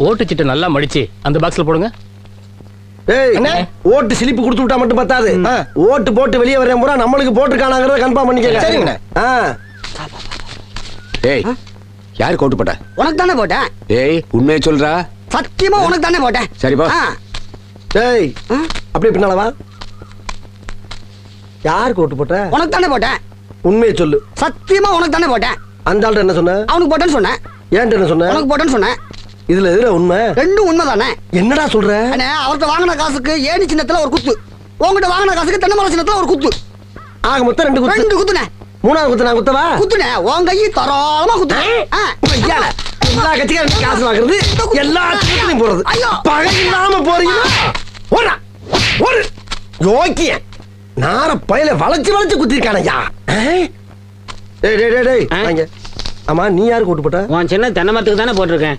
ஓட்டு சீட்டை நல்லா மடிச்சு அந்த பாக்ஸ்ல போடுங்க. ஏய் அண்ணே. ஓட்டு சிலிப்பு கொடுத்து விட்டா மட்டும் பத்தாது. ஆ. ஓட்டு போட்டு வெளியே வரேன் பூரா நம்மளுக்கு போட்டுருக்கானாங்கிறத கன்ஃபார்ம். ஆ. ஏய் யார் கோட்டு போட்ட? உனக்கு தானே போட்டேன் ஏய் உண்மையை சொல்றா. சத்தியமா உனக்கு தானே போட்டேன் சரிப்பா ஆ, அப்படியே பின்னால வா. யாருக்கு ஓட்டு போட்ட? உனக்கு தானே போட்டேன் உண்மையை சொல்லு. சத்தியமா உனக்கு தானே போட்டேன் அந்த ஆள்கிட்ட என்ன சொன்ன? அவனுக்கு போட்டேன்னு சொன்னேன் ஏன்ட்ட என்ன சொன்ன? உனக்கு போட்டேன்னு சொன்னேன் இதுல எதுல உண்மை? ரெண்டும் உண்மைதானே? என்னடா சொல்ற? அண்ணே அவர்கிட்ட வாங்கின காசுக்கு ஏணி சின்னத்துல ஒரு குத்து. உங்ககிட்ட வாங்கின காசுக்கு தென்னை மரம் சின்னத்துல ஒரு குத்து. ஆக மொத்தம் ரெண்டு குத்து. ரெண்டு குத்துனே மூணாவது குத்து நான் குத்தவா? குத்துனே உன் கையை தாராளமா குத்துனே ஆ. ஐயா, எல்லா கட்சிக்காரும் காசு வாங்குறது எல்லா கட்சியும் போறது ஐயோ. பகை இல்லாம போறீங்களா? ஓடா ஓடு. யோக்கிய. நார பயில வளைச்சு வளைச்சு குத்திருக்கானய்யா டேய் டேய் டேய் டேய். ஆ? வாங்க. ஆமா நீ யாருக்கு ஓட்டு போட்ட? உன் சின்ன தென்னை மரத்துக்கு தானே போட்டிருக்கேன்.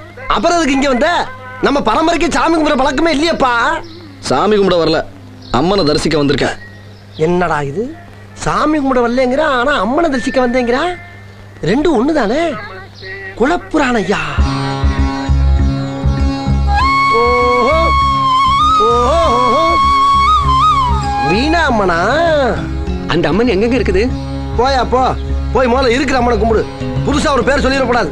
அப்புறம் அதுக்கு இங்க வந்த? நம்ம பரம்பரைக்கு சாமி கும்பிட பழக்கமே இல்லையேப்பா. சாமி கும்பிட வரல. அம்மனை தரிசிக்க வந்திருக்கேன். என்னடா இது? சாமி கும்பிட வரலங்கிறான் ஆனா அம்மனை தரிசிக்க வந்தேங்கிறான் ரெண்டும் ஒண்ணு தானே குலப்புராண ஐயா. வீணா அம்மனா? அந்த அம்மன் எங்கெங்க இருக்குது? போயா போ. போய் முதல்ல இருக்கிற அம்மனை கும்பிடு. புதுசா ஒரு பேர் சொல்லிடக்கூடாது.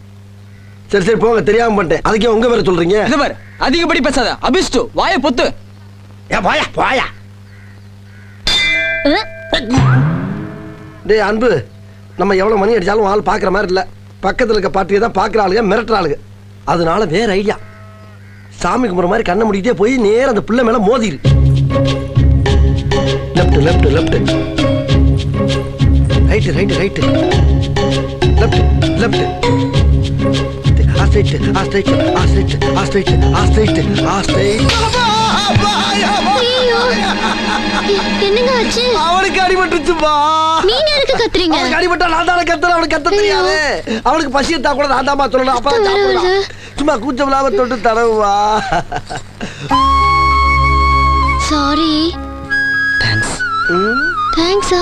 சரி சரி போங்க தெரியாம பண்ணிட்டேன். அதுக்கே உங்க பேரை சொல்றீங்க? இது பாரு அதிகப்படி பேசாத. அபிஷ்டு வாயை பொத்து. ஏ போயா அஹ், டேய் அன்பு நம்ம எவ்வளவு மணி அடிச்சாலும் ஆள் பாக்குற மாதிரி இல்ல. பக்கத்துல இருக்க பாட்டியை தான் பாக்குற ஆளுங்க மிரட்டுற ஆளுங்க. அதனால வேற ஐடியா. சாமி கும்பிட்ற மாதிரி கண்ணை முடிக்கிட்டே போய் நேரா அந்த பிள்ளை மேல மோதிரு. Left left left right right right left left straight ஆ ஸ்ட்ரைட் ஆ ஸ்ட்ரைட் ஐயோ. என்னங்க ஆச்சு? அவனுக்கு அடிபட்டுச்சுப்பா. நீங்க எதுக்கு கத்துறீங்க? அவனுக்கு அடிபட்டா நான் தானே கத்துறேன் அவனுக்கு கத்த தெரியாது. அவனுக்கு பசி எடுத்தா கூட நான் தாமா சொல்லணும் அப்ப சாப்பிடலாம். சும்மா கூச்சம் இல்லாம தொட்டு தடவுவா சாரி தேங்க்ஸ் தேங்க்ஸா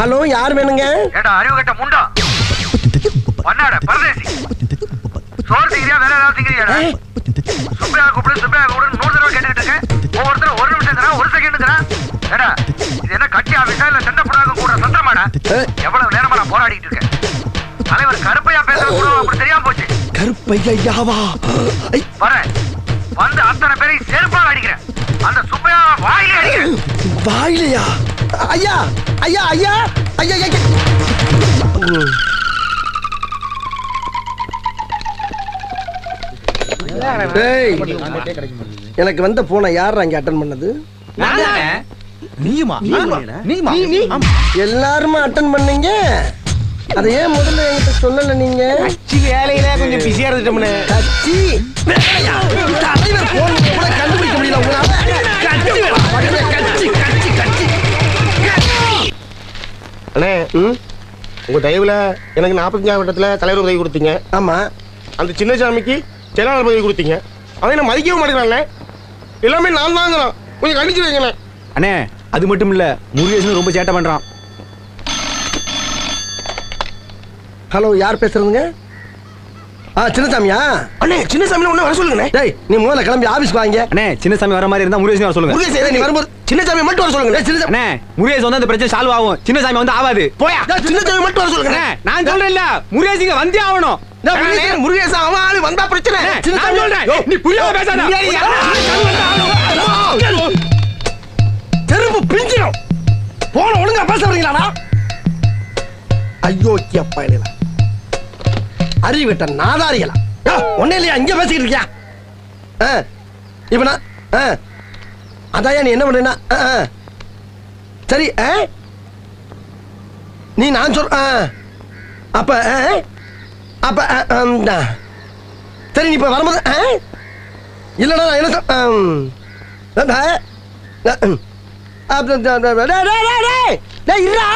ஹலோ யார் வேணுங்க? ஏடா அறிவு கட்ட முண்டா. பண்ணாட பரதேசி. சோறு திங்கிறியா வேற ஏதாவது திங்கிறியாடா? சுப்பையா கூப்பிடு சுப்பையா கூப்பிடு நூறு தடவை கேட்டுக்கிட்டு இருக்கேன். ஒவ்வொருத்தரும் ஒரு நிமிஷம் ஒரு செகண்ட் ஏடா இது என்ன கட்சி ஆபீஸா இல்ல சண்டை போடாத கூட சந்திரமாடா எவ்வளவு நேரமா நான் போராடிட்டு இருக்கேன்? தலைவர் கருப்பையா பேசுற கூட அப்படி தெரியாம போச்சு. கருப்பையாவா வரேன் வந்து அத்தனை பேரையும் செருப்பால் அடிக்கிறேன். அந்த சுப்பையா வாயிலே அடிக்கிறேன். வாயிலையா? ஐயா ஐயா ஐயா ஐயா ஐயா எனக்கு வந்த போனை யார் அங்க அட்டன் பண்ணது? நீயுமா? நீயுமா? எல்லாருமே அட்டன் பண்ணீங்க? அதை ஏன் முதல்ல என்கிட்ட சொல்லல நீங்க? வேலையில கொஞ்சம் பிஸியா இருந்துட்டோம்னு. கட்சி? தலைவர் போன் கண்டுபிடிக்க முடியல உங்களால. அண்ணே ம், உங்க தயவுல எனக்கு நாற்பத்தஞ்சாம் வட்டத்துல தலைவர் பதவி கொடுத்தீங்க. ஆமா. அந்த சின்ன சாமிக்கு செயலாளர் பதவி கொடுத்தீங்க. அவன் என்ன மதிக்கவே மாட்டேங்கிறான்ல எல்லாமே நான் தாங்கிறான் கொஞ்சம் கண்டிச்சு வைங்களேன். அண்ணே அது மட்டும் இல்ல முருகேசன் ரொம்ப சேட்டை பண்றான். ஹலோ யார் பேசுறதுங்க? ஆ சின்னசாமியா? அண்ணே சின்ன சாமியில ஒண்ணு வர சொல்லுங்கண்ணே. டேய் நீ முதல்ல கிளம்பி ஆபீஸ்க்கு வாங்க. அண்ணே சின்னசாமி வர மாதிரி இருந்தா முருகேசன் வர சொல்லுங்க. ஏதோ நீ வரும்போது சின்ன சாமி மட்டும் வர சொல்லுங்க. சின்னசாமி அண்ணே முருகேசன் வந்து அந்த பிரச்சனை சால்வ் ஆகும். சின்னசாமி வந்து ஆகாது போயா. சின்ன சாமி மட்டும் வர சொல்லுங்க. நான் சொல்றேன் இல்ல முருகேசிங்க வந்தே ஆகணும். முருகேசன் அவன் ஆளு வந்தா பிரச்சனை. நான் சொல்றேன். நீ புரியாம பேசாத. தெருப்பு பிஞ்சிடும் போன ஒழுங்கா பேச வரீங்களாடா ஐயோ இல்லையா அறிவிட்ட நாதாரிகளா? ஒன்னும் இல்லையா? இங்க பேசிக்கிட்டு இருக்கியா? ஆ, ஆ, அதாயா நீ என்ன பண்ணா சரி நீ நான் சொல் அப்ப அப்ப சரி நீ இப்ப வரும்போது ஆ? இல்லடா நான் என்ன சொல் ஆம். இருடா.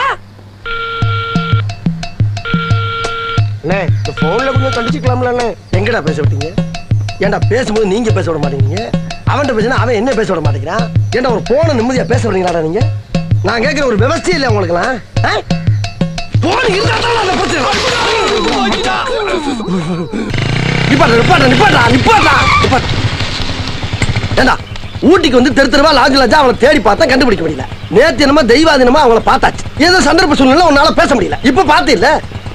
அண்ணே இந்த போன்ல கொஞ்சம் கண்டிச்சுக்கலாம்ல எங்கடா பேச விட்டீங்க? ஏன்டா பேசும்போது நீங்க பேச விட மாட்டேங்கிறீங்க? அவன்கிட்ட பேசினா அவன் என்ன பேச விட மாட்டேங்கிறான்? ஏன்டா ஒரு போன நிம்மதியா பேச விடுறீங்களாடா நீங்க? நான் கேட்கிற ஒரு விவசாயம் இல்லை உங்களுக்குலாம் போன் இருந்தா அந்த பிரச்சனை நிப்பாட்டா நிப்பாட்டா நிப்பாட்டா நிப்பாட்டா நிப்பாட்டா ஏண்டா ஊட்டிக்கு வந்து தெரு தெருவா லாஜ் லாஜா அவளை தேடி பார்த்தா கண்டுபிடிக்க முடியல. நேத்து என்னமோ தெய்வாதீனமா அவங்கள பார்த்தாச்சு. ஏதோ சந்தர்ப்ப சூழ்நிலை உன்னால பேச முடியல. இப்ப பாத்தீங்களா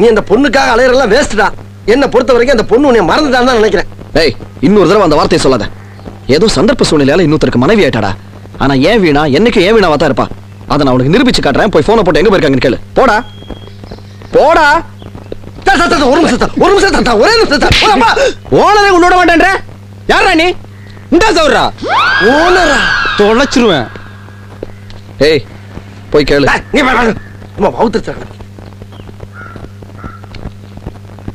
நீ அந்த பொண்ணுக்காக அலையறெல்லாம் வேஸ்ட்டா என்ன பொறுத்த வரைக்கும் அந்த பொண்ணு உன்னை மறந்துட்டான்னு தான் நினைக்கிறேன். டேய் இன்னொரு தடவை அந்த வார்த்தையை சொல்லாத. ஏதோ சந்தர்ப்ப சூழ்நிலையால இன்னொருத்தருக்கு மனைவி ஆயிட்டாடா. ஆனா ஏன் வீணா என்னைக்கு ஏன் வீணாவா தான் இருப்பா? அதை நான் உனக்கு நிரூபிச்சு காட்டுறேன். போய் போனை போட்டு எங்க போயிருக்காங்கன்னு கேளு. போடா. போடா. ஒரு நிமிஷம் ஒரு நிமிஷம் ஒரே நிமிஷம் ஓனரே உன்னோட மாட்டேன்ற. யாரா நீ? இந்தா சௌரா ஓனரா? தொலைச்சிருவேன். ஏய் போய் கேளு. நீ வா, வா, வா.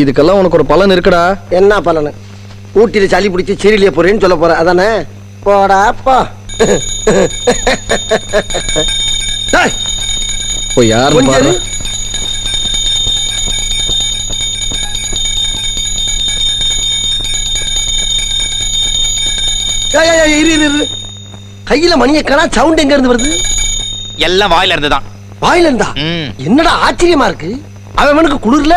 இதுக்கெல்லாம் உனக்கு ஒரு பலன் இருக்குடா. என்ன பலனு? ஊட்டியில சளி பிடிச்சி சீரியலிய போறேன்னு சொல்ல போற அதானே? போடா போ. போய் பாரு. கையில மணியை காணா சவுண்ட் எங்க இருந்து வருது? எல்லாம் வாயில இருந்து தான் வாயில இருந்தா? ம். என்னடா ஆச்சரியமா இருக்கு? அவனுக்கு குளிர்ல?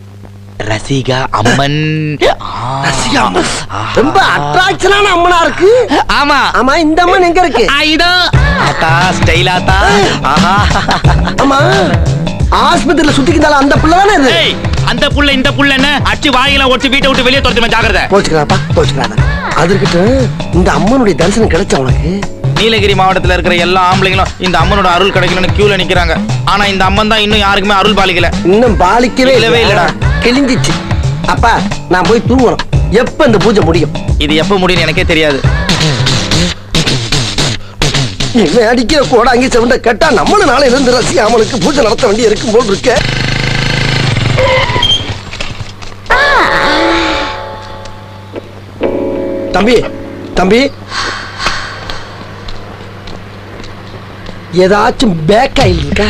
ரசிகா அம்மன். ரசிகா அம்மன். ரொம்ப அட்ராக்ஷனான அம்மனா இருக்கு ஆமா. ஆமா இந்த அம்மன் எங்க இருக்கு? இதோ ஆத்தா ஸ்டைல் ஆத்தா. ஆஹா. ஆமா. ஆஸ்பத்திரியில சுத்திக்கிட்டால அந்த பிள்ளை தானே இது? அந்த புள்ள இந்த புள்ள என்ன? அடிச்சு வாயில ஒடிச்சு வீட்டை விட்டு வெளியே துரத்துமே ஜாக்கிரதை. போச்சுக்கிறாப்பா போச்சுக்கிறாத அது இருக்கட்டும் இந்த அம்மனுடைய தரிசனம் கிடைச்ச உனக்கு? நீலகிரி மாவட்டத்துல இருக்கிற எல்லா ஆம்பளைங்களும் இந்த அம்மனோட அருள் கிடைக்கணும்னு கியூல நிக்கிறாங்க. ஆனா இந்த அம்மன் தான் இன்னும் யாருக்குமே அருள் பாலிக்கல. இன்னும் பாலிக்கவே இல்லவே இல்லடா. கிழிஞ்சிச்சு. அப்பா நான் போய் தூங்கணும். எப்ப இந்த பூஜை முடியும்? இது எப்ப முடியும்னு எனக்கே தெரியாது. இவன் அடிக்கிற கூட அங்கே செவண்ட கேட்டா நம்மளும் நாளை இருந்து ரசி அவனுக்கு பூஜை நடத்த வேண்டி இருக்கும் போல் இருக்க. தம்பி தம்பி. ஏதாச்சும் பேக் ஆயில் இருக்கா?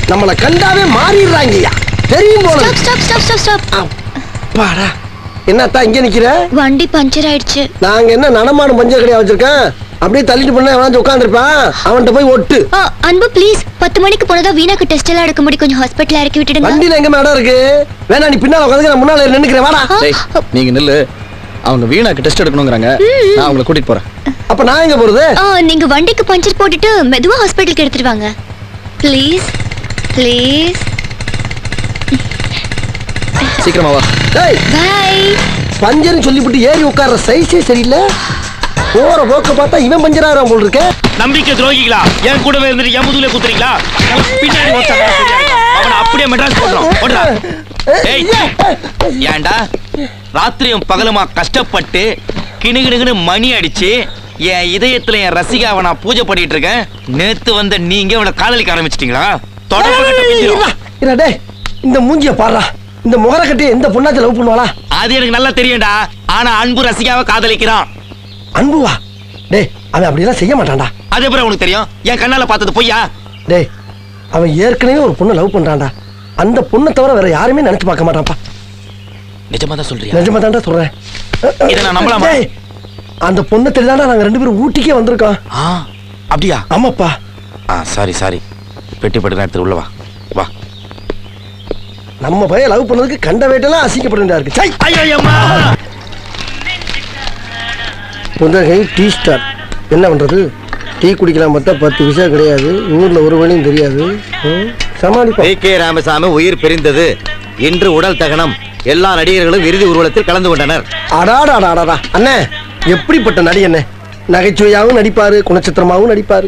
நம்மள கண்டாவே மாறிடுறாங்கய்யா. தெரியும் போல stop stop stop stop stop அப்பாடா. என்னத்தா இங்க நிக்கிற? வண்டி பஞ்சர் ஆயிடுச்சு. நாங்க என்ன நடமாடும் பஞ்சர் கடையா வச்சிருக்கேன்? அப்படியே தள்ளிட்டு பண்ண எவனாச்சும் உட்காந்துருப்பான் அவன்கிட்ட போய் ஒட்டு. ஆ, அன்பு ப்ளீஸ் பத்து மணிக்கு போனதா வீணாக்கு டெஸ்ட் எல்லாம் எடுக்க முடியும். கொஞ்சம் ஹாஸ்பிட்டல் இறக்கி விட்டுடுங்க. வண்டியில எங்க இடம் இருக்கு? வேணா நீ பின்னால உட்காந்து நான் முன்னால நின்னுக்கிறேன். வாடா. நீங்க நில்லு. அவங்க வீணாக்கு டெஸ்ட் எடுக்கணுங்கிறாங்க. நான் அவங்களை கூட்டிட்டு போறேன். அப்ப நான் எங்க போறது? ஆ, நீங்க வண்டிக்கு பஞ்சர் போட்டுட்டு மெதுவா ஹாஸ்பிட்டலுக்கு எடுத்துட்டு வாங்க. ப்ளீஸ் ப்ளீஸ் சீக்கிரமா வா. டேய்! பை பஞ்சர்னு சொல்லிவிட்டு ஏறி உட்கார்ற சைஸே சரியில்லை. போற போக்க பார்த்தா இவன் பஞ்சராகிறான் போல் இருக்க நம்பிக்கை துரோகிகளா? என் கூடவே இருந்துட்டு என் முதுகுல குத்துறீங்களா? பின்னாடி அவனை அப்படியே மெட்ராஸ் ஏய், ஏன்டா? ராத்திரியும் பகலுமா கஷ்டப்பட்டு கிணுகிணுகினு மணி அடிச்சு என் இதயத்துல என் ரசிகாவை நான் பூஜை பண்ணிட்டு இருக்கேன். நேத்து வந்த நீங்க அவனை காதலிக்க ஆரம்பிச்சிட்டீங்களா? தொடர்பு இந்த மூஞ்சிய பாடுறா. இந்த முகர கட்டி எந்த பொண்ணாச்சும் லவ் பண்ணுவாளா? அது எனக்கு நல்லா தெரியும்டா. ஆனா அன்பு ரசிகாவை காதலிக்கிறான். அன்புவா? டேய் அவன் அப்படியெல்லாம் செய்ய மாட்டான்டா. அது எப்படி உனக்கு தெரியும்? என் கண்ணால பார்த்தது பொய்யா? டேய் அவன் ஏற்கனவே ஒரு பொண்ணை லவ் பண்றான்டா. அந்த பொண்ணை தவிர வேற யாருமே நினைச்சு பார்க்க மாட்டான்ப்பா. நிஜமா தான் சொல்றியா? நிஜமா தான்டா சொல்றேன். இதை நான் நம்பலாமா? அந்த பொண்ணை தெரியாதா நாங்க ரெண்டு பேரும் ஊட்டிக்கே வந்திருக்கோம். ஆ அப்படியா? ஆமாப்பா. ஆ சாரி சாரி. பெட்டி பட்டு எடுத்து உள்ள வா. வா. நம்ம பையன் லவ் பண்ணதுக்கு கண்ட வேட்டெல்லாம் அசிங்கப்பட இருக்கு. சை ஐயோ அம்மா. புந்தகை டீ ஸ்டார். என்ன பண்றது? டீ குடிக்கலாம் பார்த்தா பத்து விஷா கிடையாது. ஊர்ல ஒரு வழியும் தெரியாது சமாளிப்போம். கே ராமசாமி உயிர் பிரிந்தது. இன்று உடல் தகனம். எல்லா நடிகர்களும் இறுதி ஊர்வலத்தில் கலந்து கொண்டனர். அடாடாடாடாடா அண்ணே எப்படிப்பட்ட நடி அண்ணே நகைச்சுவையாவும் நடிப்பாரு குணச்சித்திரமாவும் நடிப்பாரு.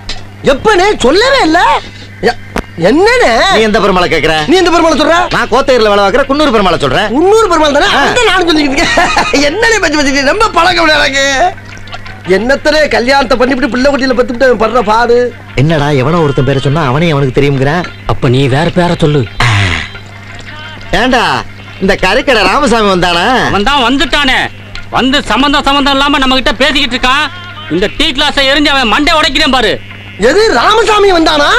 எப்பனே சொல்லவே இல்ல. எ- என்னண்ணே நீ எந்த பெருமாளை கேக்குற? நீ எந்த பெருமாளை சொல்ற? நான் கோத்தையர்ல வேலை பார்க்குற குன்னூர் பெருமாளை சொல்றேன். முன்னூறு பெருமாள் தானே? நானும் சொல்லிக்கிட்டு இருக்கேன். என்னனே பச்சு பச்சு ரொம்ப பழக்கம் எனக்கு? என்னத்தனே கல்யாணத்தை பண்ணிவிட்டு பிள்ளை குட்டியில பத்துட்டு அவன் படுற பாடு? என்னடா எவனோ ஒருத்தன் பேரை சொன்னா அவனே அவனுக்கு தெரியுங்கிறேன் அப்ப நீ வேற பேரை சொல்லு. ஏண்டா இந்த கறிக்கடை ராமசாமி வந்தானா? அவன் தான் வந்துட்டானே. வந்து சம்பந்தம் சம்பந்தம் இல்லாம நம்ம கிட்ட பேசிக்கிட்டு இருக்கான். இந்த டீ கிளாஸை எரிஞ்சு அவன் மண்டை உடைக்கிறேன் பாரு. எது? ராமசாமி வந்தானா?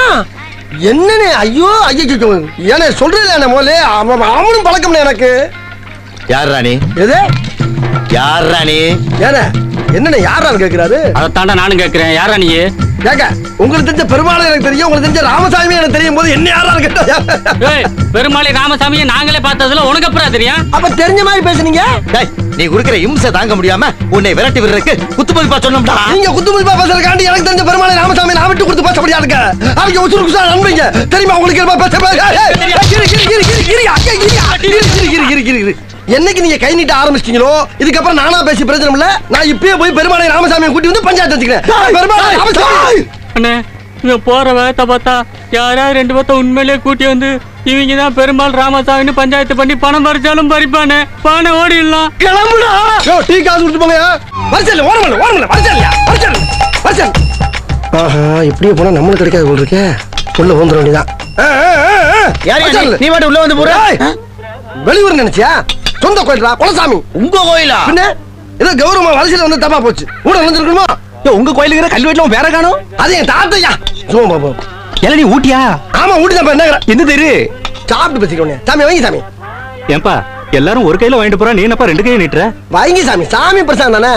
என்னனே? ஐயோ ஐயோ ஏனே சொல்றேன் முதல்ல அவன் அவனும் பழக்கம்னே எனக்கு. யார் ராணி? எது? யார் ராணி? ஏனே என்னண்ணே யாரான்னு கேக்குறாரு அதைத்தாண்டா நானும் கேட்கிறேன். யாரா நீ கேக்க உங்களுக்கு தெரிஞ்ச பெருமாள் எனக்கு தெரியும் உங்களுக்கு தெரிஞ்ச ராமசாமி எனக்கு தெரியும் போது என்ன யாரான்னு கேட்டா? பெருமாளை ராமசாமியை நாங்களே பார்த்ததுல உனக்கு அப்புறம் தெரியும் அப்ப தெரிஞ்ச மாதிரி பேசுனீங்க? டேய், நீ குடுக்கிற இம்சை தாங்க முடியாம உன்னை விரட்டி விடுறதுக்கு குத்து மதிப்பா சொன்னோம்டா. நீங்க குத்து மதிப்பா பேசுறதுக்காண்டி எனக்கு தெரிஞ்ச பெருமாளை ராமசாமி நான் விட்டு கொடுத்து பேச முடியாதுங்க. அவங்க உசுறு குசா நண்பீங்க தெரியுமா உங்களுக்கு என்ன பேச. என்னைக்கு நீங்க கை நீட்ட ஆரம்பிச்சிட்டீங்களோ இதுக்கப்புறம் நானா பேசி பிரச்சனை இல்ல. நான் இப்பயே போய் பெருமாளை ராமசாமியை கூட்டி வந்து பஞ்சாயத்து வச்சுக்கிறேன். பெருமாளை ராமசாமி! இவன் போற வேகத்தை பார்த்தா யாராவது ரெண்டு பேர்த்த உண்மையிலேயே கூட்டி வந்து இவங்க தான் பெருமாள் ராமசாமின்னு பஞ்சாயத்து பண்ணி பணம் பறிச்சாலும் பறிப்பானே. பானை ஓடிடலாம். கிளம்புடா! டீ காசு கொடுத்து போங்க. வரச்சல் ஓரமல்ல ஓரமல்ல வரச்சல்யா வரச்சல் வரச்சல் ஆஹா இப்படியே போனா நம்மளுக்கு கிடைக்காது போல் இருக்கே. உள்ள வந்துட வேண்டியதான் யார் நீ? மட்டும் உள்ள வந்து போற? வெளியூர் நினைச்சியா? சொந்த கோயில்ரா குலசாமி. உங்க கோயிலா? பின்ன ஏதோ கௌரவமா வரிசையில வந்து தப்பா போச்சு. கூட நினைச்சிருக்கணுமா உங்க கோயிலுக்கு கல்வெட்டுல உன் பேர காணும்? அது என் தாத்தையா சும்மா பாப்பா எல்லாம் நீ ஊட்டியா? ஆமா ஊட்டி தான் என்ன எந்த தெரு? சாப்பிட்டு பேசிக்கோங்க சாமி வைங்க சாமி. ஏன்பா எல்லாரும் ஒரு கையில வாங்கிட்டு போறா நீ என்னப்பா ரெண்டு கையை நீட்டுற வைங்க சாமி. சாமி பிரசாதம் தானே?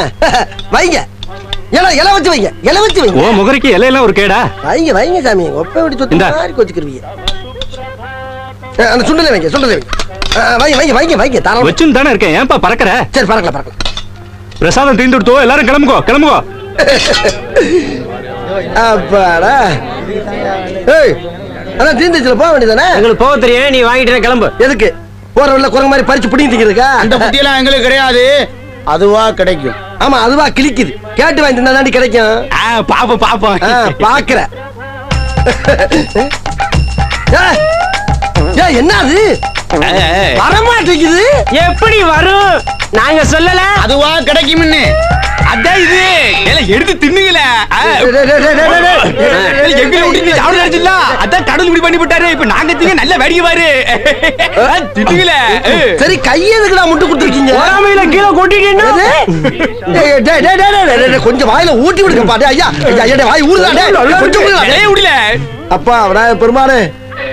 வைங்க. இலை இலை வச்சு வைங்க. இலை வச்சு வைங்க. ஓ முகரைக்கு இலையெல்லாம் ஒரு கேடா? வைங்க வைங்க சாமி. ஒப்ப விட்டு சொத்து. மாதிரி அந்த சுண்டலை வைங்க சுண்டலை வைங்க. வைங்க வைங்க வைங்க வைங்க. தாராளமா. வச்சுன்னு தானே இருக்கேன். ஏன்பா பறக்கற? சரி பறக்கல பறக்கல பிரசாதம் தீர்ந்து கொடுத்தோ எல்லாரும் கிளம்புகோ கிளம்புகோ அப்பாடா. ஏய் அதான் தீந்துச்சுல போக வேண்டியதானே எங்களுக்கு போக தெரியும் நீ வாங்கிட்டு கிளம்பு. எதுக்கு? போற வழியில குரங்கு மாதிரி பறிச்சு பிடிங்கி திங்கிறதுக்கா அந்த புத்தியெல்லாம் எங்களுக்கு கிடையாது. அதுவா கிடைக்கும். ஆமா அதுவா கிழிக்குது. கேட்டு வாங்கி தின்னா தாண்டி கிடைக்கும் பாப்போம் பாப்போம். ஏய், என்ன அது வரமாட்டேங்குது. எப்படி வரும்? நாங்க சொல்லல. அதுவா கிடைக்கும்னு. அதான் இது ஏல எடுத்து தின்னுங்கள எங்களை விட்டு சாப்பிட நினைச்சுல அதான் கடவுள் இப்படி பண்ணி விட்டாரு இப்ப நாங்க திங்க நல்ல வேடிக்கை பாரு தின்னுங்கள சரி கையை எதுக்குடா முட்டு கொடுத்துருக்கீங்க பொறாமையில கீழே கொட்டிட்டீங்கன்னா டேய், டேய், டேய், டேய், டேய், டேய், டேய், கொஞ்சம் வாயில ஊட்டி விடுங்க பாட்டு ஐயா ஐயா, வாய் ஊறுதா டேய், கொஞ்சம். விடல அப்பா விநாயகர் பெருமானே